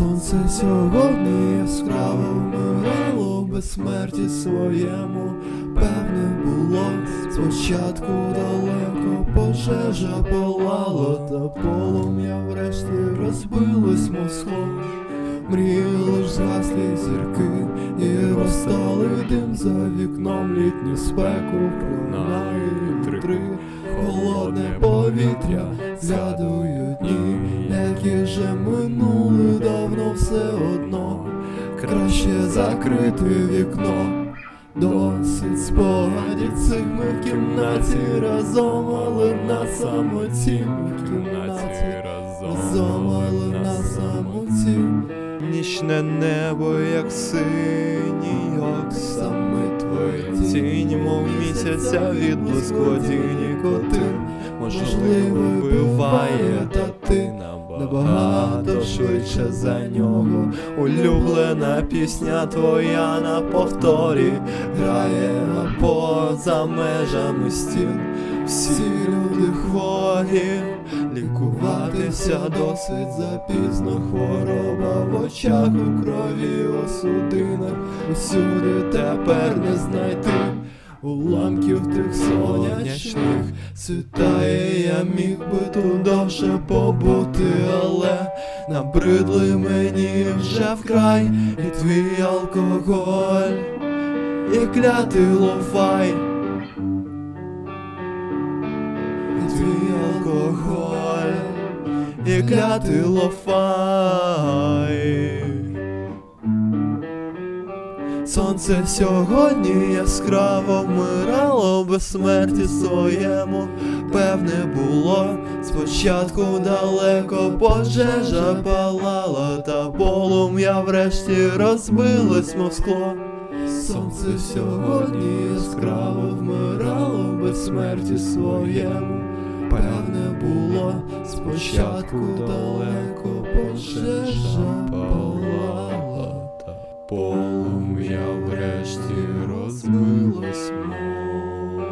Сонце сьогодні яскраво вмирало без смерті своєму, певне було спочатку далеко пожежа палало, та полум'я врешті розбилось мосхо. Мрії лиш згаслі зірки, і розстали дим за вікном. Літню спеку пронає вітри, холодне повітря, згадую дні, які вже минули давно все одно, краще закрити вікно. Досить спогадів цих ми в кімнаті разом, але на самоті ми в кімнаті разом, але на самоті. Нічне небо, як синій оксами твої тінь, мов місяця відблиск воді нікотин, можливо, ти набагато швидше за нього. Улюблена пісня твоя на повторі грає поза межами стін. Всі люди хворі, лікуватися досить запізно хвороба в очах у крові у судинах усюди тепер не знайти уламків тих сонячних світає, я міг би тут довше побути, але набридли мені вже вкрай і твій алкоголь, і клятий лофай. І твій алкоголь, і клятий лофай. Сонце сьогодні яскраво вмирало без смерті своєму, певне було спочатку далеко пожежа палала, та полум'я врешті розбилось, мов скло. Сонце сьогодні яскраво вмирало без смерті своєму. Певне було спочатку далеко пожежа палала, та полум'я врешті розбилось, мов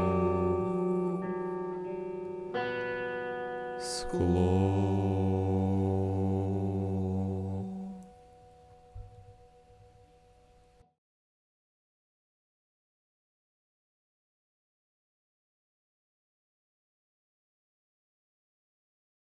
скло.